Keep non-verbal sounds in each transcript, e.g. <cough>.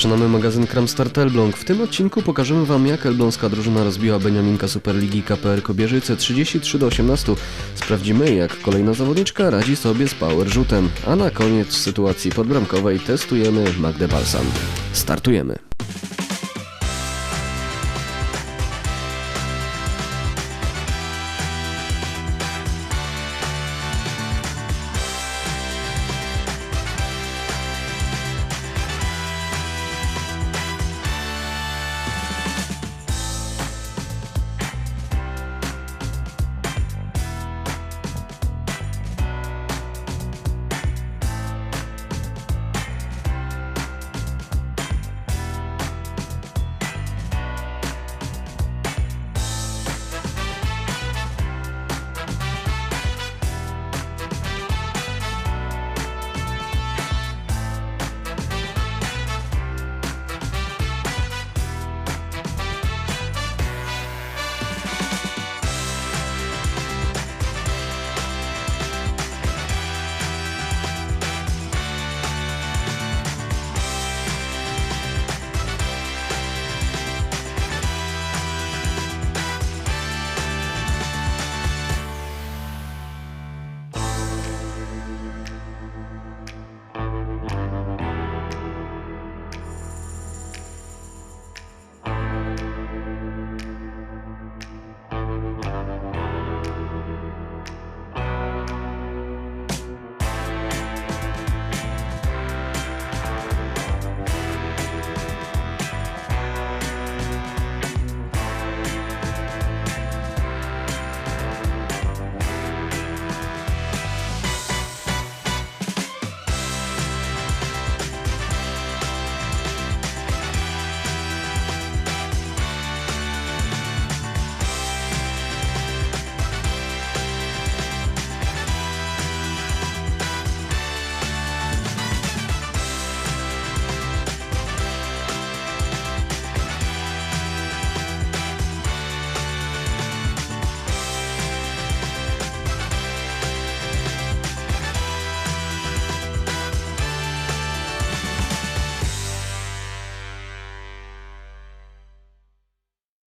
Zaczynamy magazyn Kramstar Elbląg. W tym odcinku pokażemy Wam, jak elbląska drużyna rozbiła Beniaminka Superligi KPR Kobierzyce 33 do 18. Sprawdzimy, jak kolejna zawodniczka radzi sobie z power rzutem. A na koniec sytuacji podbramkowej testujemy Magdę Balsam. Startujemy.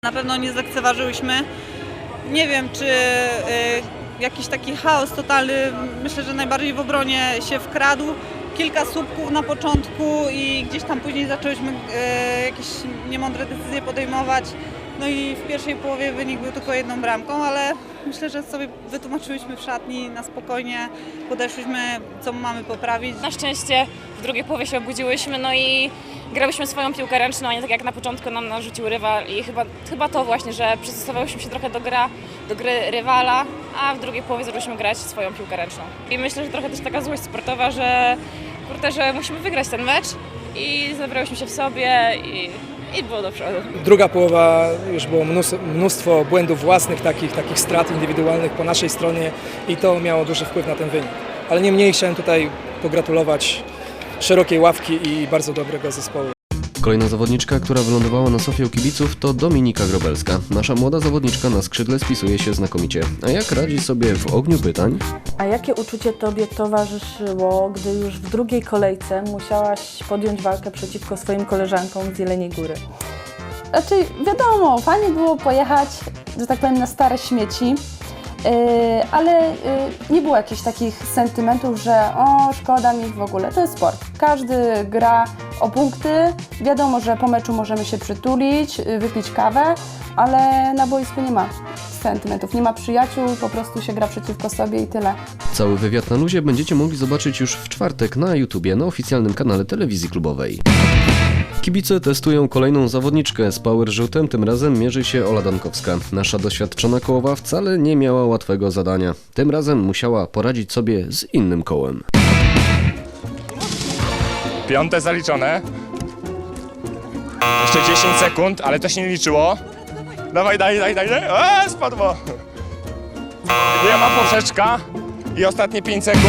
Na pewno nie zlekceważyłyśmy. Nie wiem, czy y, jakiś taki chaos totalny, myślę, że najbardziej w obronie się wkradł. Kilka słupków na początku i gdzieś tam później zaczęłyśmy y, jakieś niemądre decyzje podejmować. No i w pierwszej połowie wynik był tylko jedną bramką, ale myślę, że sobie wytłumaczyłyśmy w szatni na spokojnie, podeszłyśmy, co mamy poprawić. Na szczęście w drugiej połowie się obudziłyśmy, no i grałyśmy swoją piłkę ręczną, a nie tak jak na początku nam narzucił rywal i chyba, chyba to właśnie, że przystosowałyśmy się trochę do, gra, do gry rywala, a w drugiej połowie zaczęłyśmy grać swoją piłkę ręczną. I myślę, że trochę też taka złość sportowa, że kurde, że musimy wygrać ten mecz i zabrałyśmy się w sobie i, i było do przodu. Druga połowa już było mnóstwo, mnóstwo błędów własnych, takich, takich strat indywidualnych po naszej stronie i to miało duży wpływ na ten wynik. Ale niemniej chciałem tutaj pogratulować szerokiej ławki i bardzo dobrego zespołu. Kolejna zawodniczka, która wylądowała na Sofię u kibiców to Dominika Grobelska. Nasza młoda zawodniczka na skrzydle spisuje się znakomicie. A jak radzi sobie w ogniu pytań? A jakie uczucie Tobie towarzyszyło, gdy już w drugiej kolejce musiałaś podjąć walkę przeciwko swoim koleżankom z Jeleniej Góry? Znaczy, wiadomo, fajnie było pojechać, że tak powiem, na stare śmieci, yy, ale yy, nie było jakichś takich sentymentów, że o, szkoda mi w ogóle. To jest sport. Każdy gra o punkty. Wiadomo, że po meczu możemy się przytulić, yy, wypić kawę, ale na boisku nie ma sentymentów, nie ma przyjaciół, po prostu się gra przeciwko sobie i tyle. Cały wywiad na luzie będziecie mogli zobaczyć już w czwartek na YouTubie na oficjalnym kanale telewizji klubowej. Kibice testują kolejną zawodniczkę z power rzutem, tym razem mierzy się Ola Dankowska. Nasza doświadczona kołowa wcale nie miała łatwego zadania. Tym razem musiała poradzić sobie z innym kołem. Piąte zaliczone. Jeszcze 10 sekund, ale to się nie liczyło. Dawaj, daj, daj, daj. Eee, spadło. Nie ma poprzeczka. I ostatnie 5 sekund.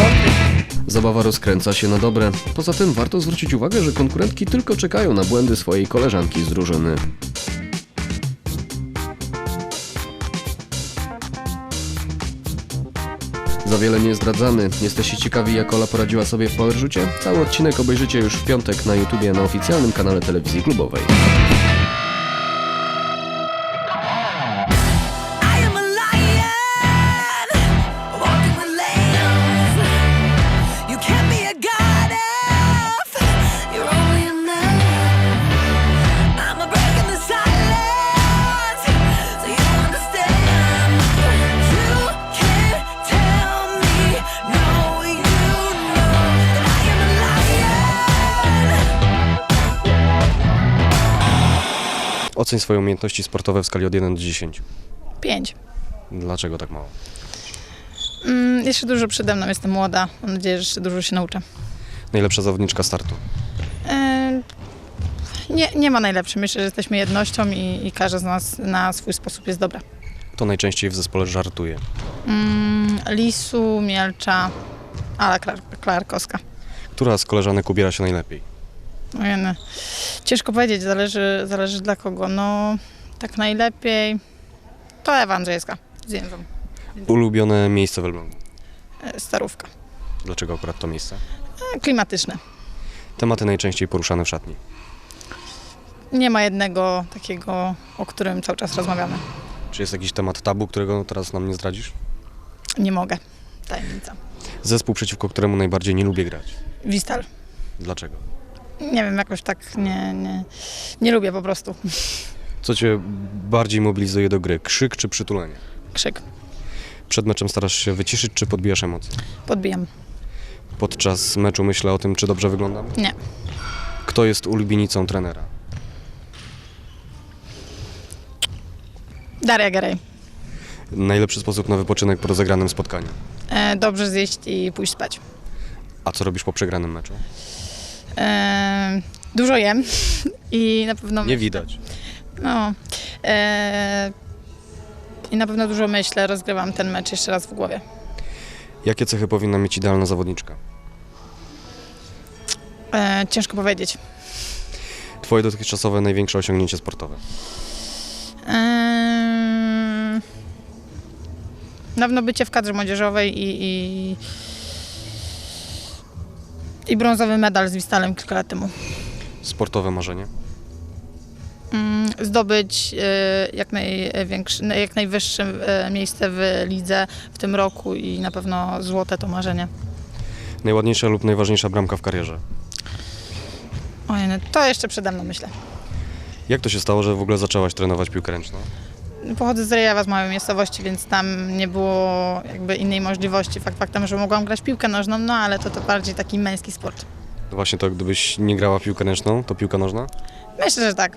Zabawa rozkręca się na dobre. Poza tym warto zwrócić uwagę, że konkurentki tylko czekają na błędy swojej koleżanki z drużyny. Za wiele nie zdradzamy. Jesteście ciekawi, jak Ola poradziła sobie w powerrzucie? Cały odcinek obejrzycie już w piątek na YouTubie na oficjalnym kanale telewizji klubowej. Oceń swoje umiejętności sportowe w skali od 1 do 10. Pięć. Dlaczego tak mało? Mm, jeszcze dużo przede mną, jestem młoda. Mam nadzieję, że jeszcze dużo się nauczę. Najlepsza zawodniczka startu. E, nie, nie ma najlepszej. Myślę, że jesteśmy jednością i, i każda z nas na swój sposób jest dobra. Kto najczęściej w zespole żartuje? Mm, Lisu, Mielcza, Ala Klar- Klarkowska. Która z koleżanek ubiera się najlepiej? Ojej, no. Ciężko powiedzieć, zależy, zależy dla kogo. No, tak najlepiej to Ewa Andrzejska z Jędzą. Ulubione miejsce w Elblągu. E, Starówka. Dlaczego akurat to miejsce? E, Klimatyczne. Tematy najczęściej poruszane w szatni. Nie ma jednego takiego, o którym cały czas rozmawiamy. Czy jest jakiś temat tabu, którego teraz nam nie zdradzisz? Nie mogę. Tajemnica. Zespół, przeciwko któremu najbardziej nie lubię grać. Wistal. Dlaczego? Nie wiem, jakoś tak nie, nie, nie lubię po prostu. Co cię bardziej mobilizuje do gry? Krzyk czy przytulenie? Krzyk. Przed meczem starasz się wyciszyć czy podbijasz emocje? Podbijam. Podczas meczu myślę o tym, czy dobrze wyglądam? Nie. Kto jest ulubienicą trenera? Daria Gerej. Najlepszy sposób na wypoczynek po rozegranym spotkaniu. E, dobrze zjeść i pójść spać. A co robisz po przegranym meczu? E, dużo jem <laughs> i na pewno... Nie widać. No. E, I na pewno dużo myślę, rozgrywam ten mecz jeszcze raz w głowie. Jakie cechy powinna mieć idealna zawodniczka? E, ciężko powiedzieć. Twoje dotychczasowe największe osiągnięcie sportowe? Eee, Dawno bycie w kadrze młodzieżowej i, i, i brązowy medal z Wistalem kilka lat temu. Sportowe marzenie? Mm, Zdobyć e, jak, największy, jak najwyższe e, miejsce w lidze w tym roku i na pewno złote to marzenie. Najładniejsza lub najważniejsza bramka w karierze? Ojej, no to jeszcze przede mną myślę. Jak to się stało, że w ogóle zaczęłaś trenować piłkę ręczną? Pochodzę z Rejawa, z małej miejscowości, więc tam nie było jakby innej możliwości. Fakt faktem, że mogłam grać piłkę nożną, no ale to, to bardziej taki męski sport. Właśnie to, gdybyś nie grała w piłkę ręczną, to piłka nożna? Myślę, że tak.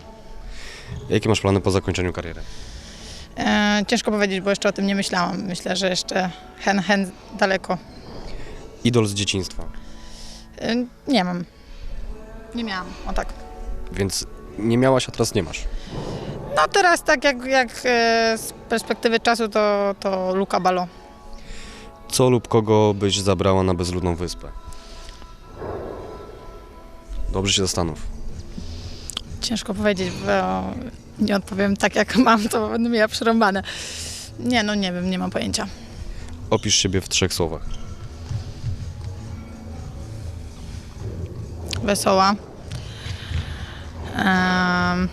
Jakie masz plany po zakończeniu kariery? E, ciężko powiedzieć, bo jeszcze o tym nie myślałam. Myślę, że jeszcze hen, hen daleko. Idol z dzieciństwa. E, nie mam. Nie miałam, o tak. Więc nie miałaś, a teraz nie masz. No teraz tak jak, jak e, z perspektywy czasu to, to Luca Balo. Co lub kogo byś zabrała na bezludną wyspę? Dobrze się zastanów. Ciężko powiedzieć, bo nie odpowiem tak jak mam, to będę miała przerąbane. Nie, no nie wiem, nie mam pojęcia. Opisz siebie w trzech słowach. Wesoła. Em,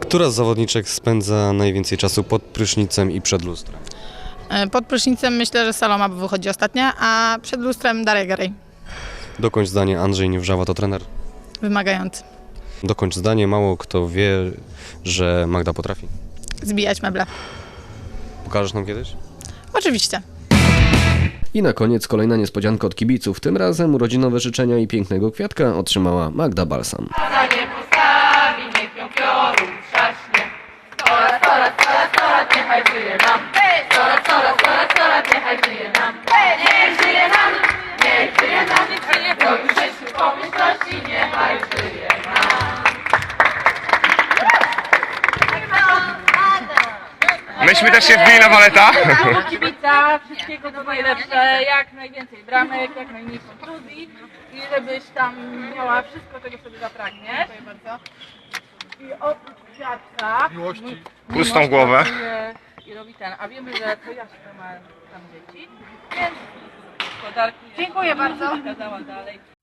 która z zawodniczek spędza najwięcej czasu pod prysznicem i przed lustrem? e, pod prysznicem myślę, że Saloma wychodzi ostatnia, a przed lustrem Daria Garej. Dokończ zdanie, Andrzej Niewrzawa to trener. Wymagający. Dokończ zdanie, mało kto wie, że Magda potrafi. Zbijać meble. Pokażesz nam kiedyś? Oczywiście. I na koniec kolejna niespodzianka od kibiców. Tym razem urodzinowe życzenia i pięknego kwiatka otrzymała Magda Balsam. Myśmy żebyśmy też się wbili na waleta. kibica, wszystkiego co najlepsze, jak najwięcej bramek, jak najmniej kontuzji i żebyś tam miała wszystko, czego sobie zapragniesz. I oprócz kwiatka, mój Pustą głowę. I robi ten, a wiemy, że to Jasia ma tam dzieci, więc gospodarki. Dziękuję bardzo. Przekazała dalej.